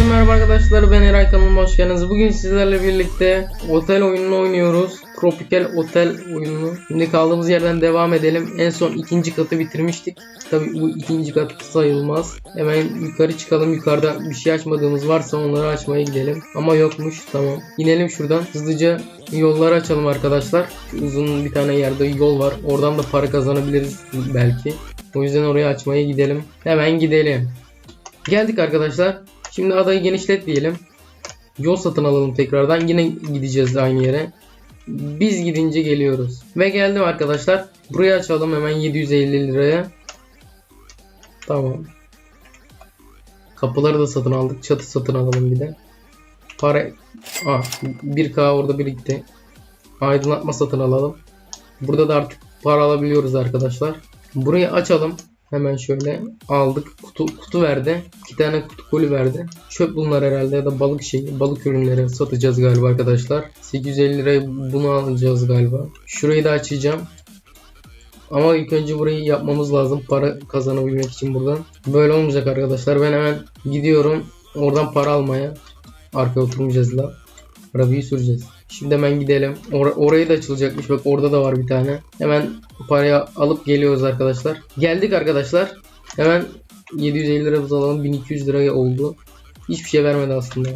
Herkese merhaba arkadaşlar ben Eray kanalıma hoş geldiniz. Bugün sizlerle birlikte otel oyununu oynuyoruz. Tropical Otel oyununu. Şimdi kaldığımız yerden devam edelim. En son ikinci katı bitirmiştik. Tabi bu ikinci kat sayılmaz. Hemen yukarı çıkalım. Yukarıda bir şey açmadığımız varsa onları açmaya gidelim. Ama yokmuş. Tamam. İnelim şuradan. Hızlıca yolları açalım arkadaşlar. Uzun bir tane yerde yol var. Oradan da para kazanabiliriz belki. O yüzden oraya açmaya gidelim. Hemen gidelim. Geldik arkadaşlar. Şimdi adayı genişlet diyelim. Yol satın alalım tekrardan. Yine gideceğiz aynı yere. Biz gidince geliyoruz. Ve geldim arkadaşlar. Burayı açalım hemen 750 liraya. Tamam. Kapıları da satın aldık. Çatı satın alalım bir de. Para... Aa, 1K orada birikti. Aydınlatma satın alalım. Burada da artık para alabiliyoruz arkadaşlar. Burayı açalım. Hemen şöyle aldık. Kutu, kutu verdi. İki tane kutu koli verdi. Çöp bunlar herhalde ya da balık şeyi. Balık ürünleri satacağız galiba arkadaşlar. 850 liraya bunu alacağız galiba. Şurayı da açacağım. Ama ilk önce burayı yapmamız lazım. Para kazanabilmek için buradan. Böyle olmayacak arkadaşlar. Ben hemen gidiyorum. Oradan para almaya. Arkaya oturmayacağız la. Arabayı süreceğiz. Şimdi hemen gidelim. Or- orayı da açılacakmış. Bak orada da var bir tane. Hemen parayı alıp geliyoruz arkadaşlar. Geldik arkadaşlar. Hemen 750 liramızı alalım. 1200 liraya oldu. Hiçbir şey vermedi aslında.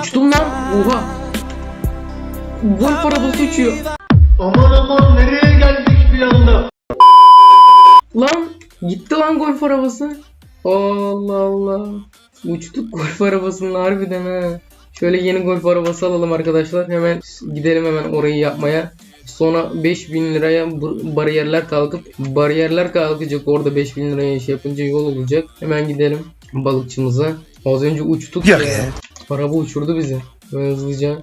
Uçtum lan. Oha. Golf arabası uçuyor. Aman aman nereye geldik bir anda? Lan gitti lan golf arabası. Allah Allah. Uçtuk golf arabasının harbiden ha. Şöyle yeni golf arabası alalım arkadaşlar. Hemen gidelim hemen orayı yapmaya. Sonra 5000 liraya bariyerler kalkıp bariyerler kalkacak orada 5000 liraya şey yapınca yol olacak. Hemen gidelim balıkçımıza. Az önce uçtuk ya. ya. Araba uçurdu bizi. Hemen hızlıca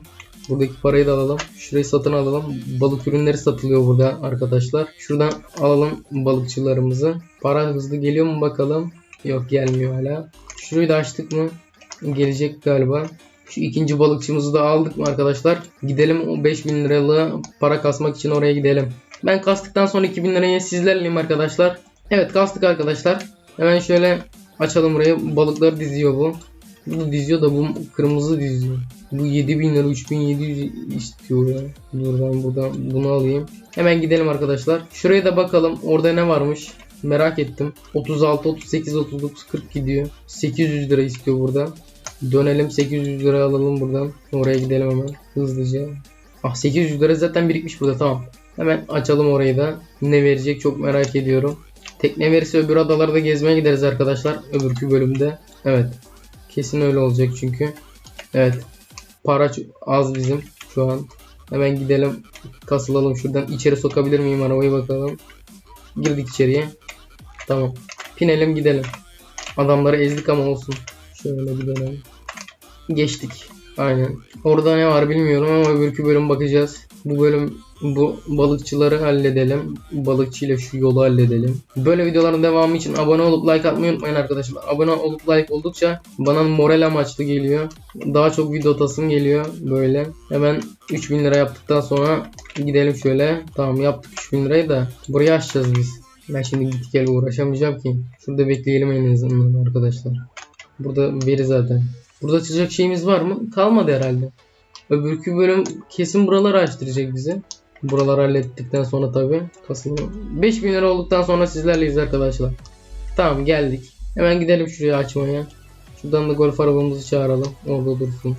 buradaki parayı da alalım. Şurayı satın alalım. Balık ürünleri satılıyor burada arkadaşlar. Şuradan alalım balıkçılarımızı. Para hızlı geliyor mu bakalım. Yok gelmiyor hala. Şurayı da açtık mı? Gelecek galiba. Şu ikinci balıkçımızı da aldık mı arkadaşlar? Gidelim o 5000 liralık para kasmak için oraya gidelim. Ben kastıktan sonra 2000 liraya sizlerleyim arkadaşlar. Evet kastık arkadaşlar. Hemen şöyle açalım burayı. Balıkları diziyor bu. Bu diziyor da bu kırmızı diziyor. Bu 7000 lira 3700 istiyor ya. Dur ben buradan bunu alayım. Hemen gidelim arkadaşlar. Şuraya da bakalım. Orada ne varmış? Merak ettim. 36, 38, 39, 40 gidiyor. 800 lira istiyor burada. Dönelim 800 lira alalım buradan. Oraya gidelim hemen hızlıca. Ah 800 lira zaten birikmiş burada tamam. Hemen açalım orayı da. Ne verecek çok merak ediyorum. Tekne verirse öbür adalarda gezmeye gideriz arkadaşlar. Öbürkü bölümde. Evet. Kesin öyle olacak çünkü. Evet. Para az bizim şu an. Hemen gidelim. Kasılalım şuradan. İçeri sokabilir miyim arabayı bakalım. Girdik içeriye. Tamam. Pinelim gidelim. Adamları ezdik ama olsun. Şöyle bir dönelim. Geçtik. Aynen. Orada ne var bilmiyorum ama öbürkü bölüm bakacağız. Bu bölüm bu balıkçıları halledelim. Balıkçıyla şu yolu halledelim. Böyle videoların devamı için abone olup like atmayı unutmayın arkadaşlar. Abone olup like oldukça bana moral amaçlı geliyor. Daha çok video atasım geliyor böyle. Hemen 3000 lira yaptıktan sonra gidelim şöyle. Tamam yaptık 3000 lirayı da burayı açacağız biz. Ben şimdi git gel uğraşamayacağım ki. Şurada bekleyelim en azından arkadaşlar. Burada veri zaten. Burada açacak şeyimiz var mı? Kalmadı herhalde. Öbürkü bölüm kesin buraları açtıracak bizi. Buraları hallettikten sonra tabi. Kasım'ı 5000 lira olduktan sonra sizlerleyiz arkadaşlar. Tamam geldik. Hemen gidelim şuraya açmaya. Şuradan da golf arabamızı çağıralım. Orada dursun.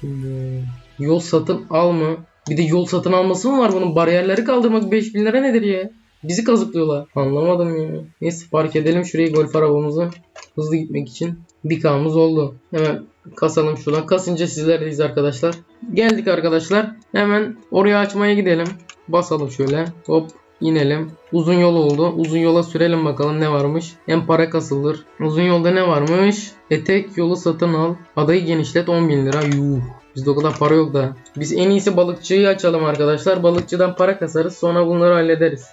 Şimdi yol satın alma. Bir de yol satın alması mı var bunun? Bariyerleri kaldırmak 5000 lira nedir ya? Bizi kazıklıyorlar. Anlamadım ya. Neyse park edelim şurayı golf arabamızı. Hızlı gitmek için. Bir K'mız oldu. Hemen kasalım şuradan. Kasınca sizlerleyiz arkadaşlar. Geldik arkadaşlar. Hemen oraya açmaya gidelim. Basalım şöyle. Hop inelim. Uzun yol oldu. Uzun yola sürelim bakalım ne varmış. Hem para kasılır. Uzun yolda ne varmış? Etek yolu satın al. Adayı genişlet 10.000 lira. Yuh. Bizde o kadar para yok da. Biz en iyisi balıkçıyı açalım arkadaşlar. Balıkçıdan para kasarız. Sonra bunları hallederiz.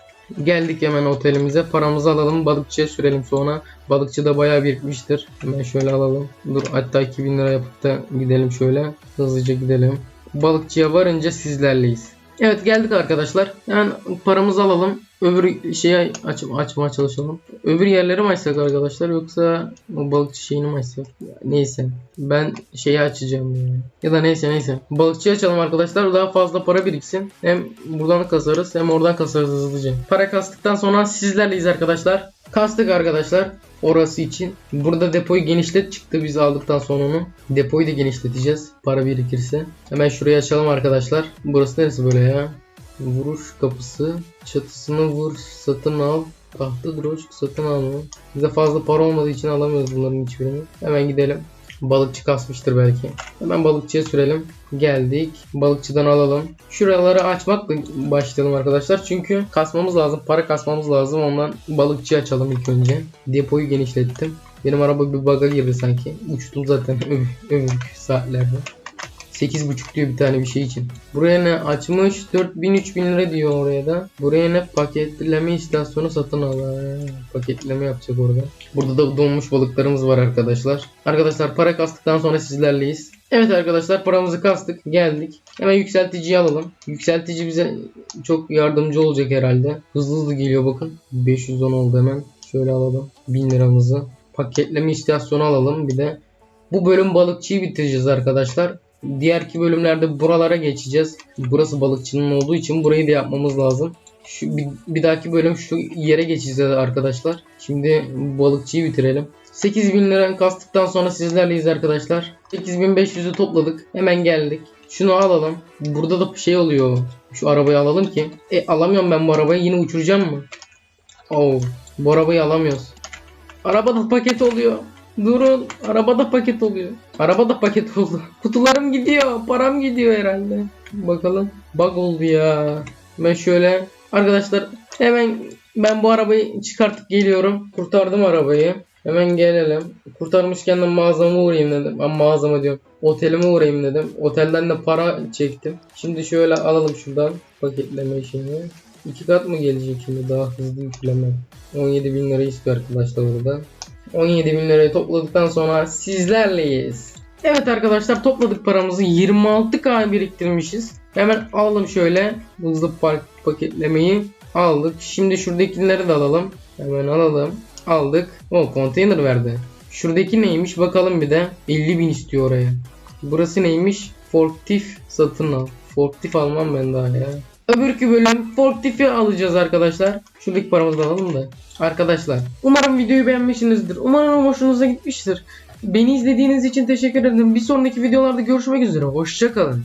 Geldik hemen otelimize. Paramızı alalım. Balıkçıya sürelim sonra. Balıkçı da bayağı birikmiştir. Hemen şöyle alalım. Dur hatta 2000 lira yapıp da gidelim şöyle. Hızlıca gidelim. Balıkçıya varınca sizlerleyiz. Evet geldik arkadaşlar. Hemen paramızı alalım. Öbür şeyi aç açmaya çalışalım. Öbür yerleri mi açsak arkadaşlar yoksa o balıkçı şeyini mi açsak? Neyse. Ben şeyi açacağım yani. Ya da neyse neyse. Balıkçı açalım arkadaşlar. Daha fazla para biriksin. Hem buradan kasarız hem oradan kasarız hızlıca. Para kastıktan sonra sizlerleyiz arkadaşlar. Kastık arkadaşlar. Orası için. Burada depoyu genişlet çıktı biz aldıktan sonra onu. Depoyu da genişleteceğiz. Para birikirse. Hemen şurayı açalım arkadaşlar. Burası neresi böyle ya? Vuruş kapısı. Çatısını vur. Satın al. Tahta droş satın alma. Bize fazla para olmadığı için alamıyoruz bunların hiçbirini. Hemen gidelim. Balıkçı kasmıştır belki. Hemen balıkçıya sürelim. Geldik. Balıkçıdan alalım. Şuraları açmakla başlayalım arkadaşlar. Çünkü kasmamız lazım. Para kasmamız lazım. Ondan balıkçı açalım ilk önce. Depoyu genişlettim. Benim araba bir bug'a girdi sanki. Uçtum zaten öbür, öbür saatlerde. 8.5 diyor bir tane bir şey için. Buraya ne açmış? 4000 3000 lira diyor oraya da. Buraya ne paketleme istasyonu satın al. Paketleme yapacak orada. Burada da donmuş balıklarımız var arkadaşlar. Arkadaşlar para kastıktan sonra sizlerleyiz. Evet arkadaşlar paramızı kastık. Geldik. Hemen yükselticiyi alalım. Yükseltici bize çok yardımcı olacak herhalde. Hızlı hızlı geliyor bakın. 510 oldu hemen. Şöyle alalım. 1000 liramızı. Paketleme istasyonu alalım. Bir de bu bölüm balıkçıyı bitireceğiz arkadaşlar. Diğerki bölümlerde buralara geçeceğiz. Burası balıkçının olduğu için burayı da yapmamız lazım. Şu bir, bir dahaki bölüm şu yere geçeceğiz arkadaşlar. Şimdi balıkçıyı bitirelim. 8000 lira kastıktan sonra sizlerleyiz arkadaşlar. 8500'ü topladık. Hemen geldik. Şunu alalım. Burada da şey oluyor. Şu arabayı alalım ki. E alamıyorum ben bu arabayı. Yine uçuracağım mı? Oo, bu arabayı alamıyoruz. Arabada paket oluyor. Durun. Arabada paket oluyor. Arabada paket oldu. Kutularım gidiyor. Param gidiyor herhalde. Bakalım. Bug oldu ya. Ben şöyle. Arkadaşlar hemen ben bu arabayı çıkartıp geliyorum. Kurtardım arabayı. Hemen gelelim. Kurtarmışken de mağazama uğrayayım dedim. Ben mağazama diyorum. Otelime uğrayayım dedim. Otelden de para çektim. Şimdi şöyle alalım şuradan paketleme işini. İki kat mı gelecek şimdi daha hızlı yükleme. 17 bin lira istiyor arkadaşlar burada. 17 bin lirayı topladıktan sonra sizlerleyiz. Evet arkadaşlar topladık paramızı 26k biriktirmişiz. Hemen alalım şöyle hızlı park paketlemeyi aldık. Şimdi şuradakileri de alalım. Hemen alalım. Aldık. O konteyner verdi. Şuradaki neymiş bakalım bir de. 50 bin istiyor oraya. Burası neymiş? Forktif satın al. Forktif almam ben daha ya. Öbürkü bölüm Forktif'i alacağız arkadaşlar. Şuradaki paramızı alalım da. Arkadaşlar umarım videoyu beğenmişsinizdir. Umarım hoşunuza gitmiştir. Beni izlediğiniz için teşekkür ederim. Bir sonraki videolarda görüşmek üzere. Hoşçakalın.